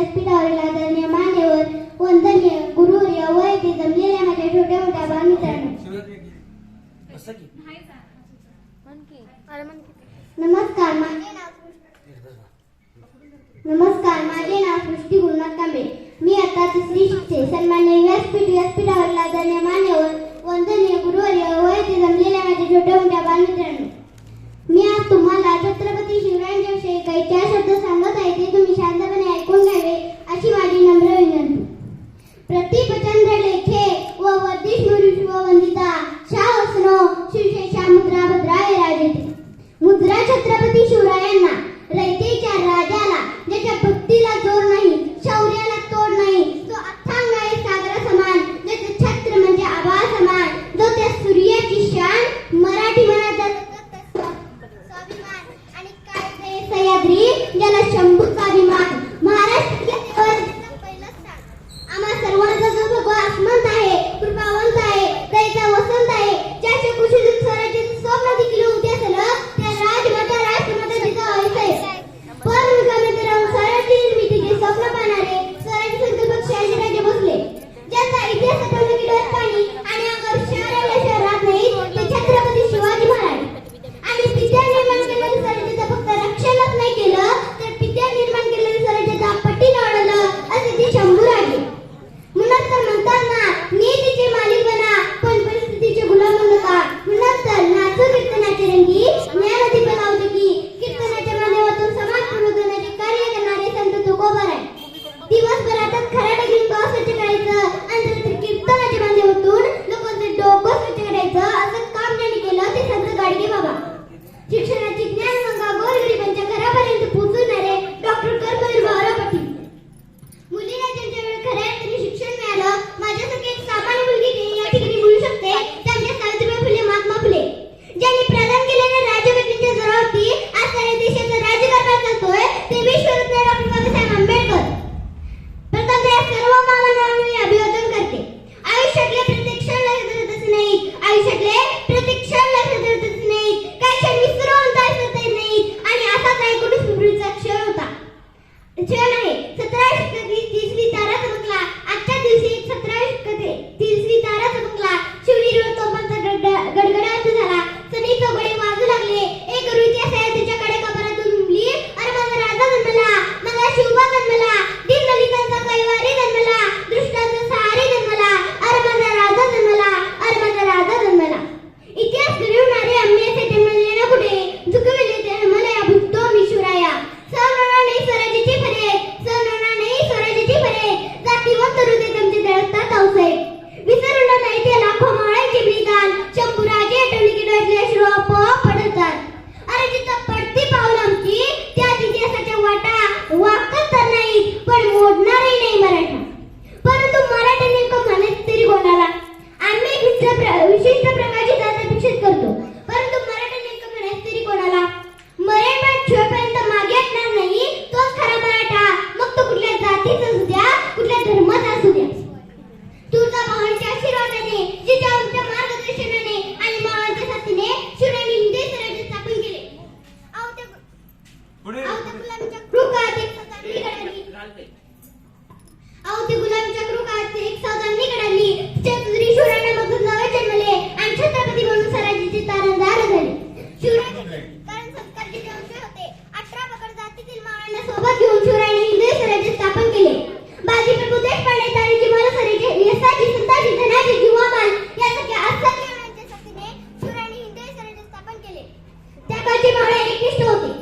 व्यासपीठावरील आदरणीय मान्यवर वंदनीय गुरु वय ते जमलेल्या माझ्या छोट्या मोठ्या बालमित्रांनो नमस्कार माझे नाव नमस्कार माझे नाव सृष्टी गुरुनाथ कांबळे मी आता तिसरी शिकते सन्मान्य व्यासपीठ व्यासपीठावरील आदरणीय मान्यवर would never केले. बाजीप्रभू देशपांडे तारीजी मोलसरे यसाजी संताजी धनाजी युवामान यासारख्या अस्सल निर्णयांच्या शक्तीने शूर आणि हिंदवी स्वराज्य स्थापन केले. त्या काळची महाराज एकनिष्ठ होती.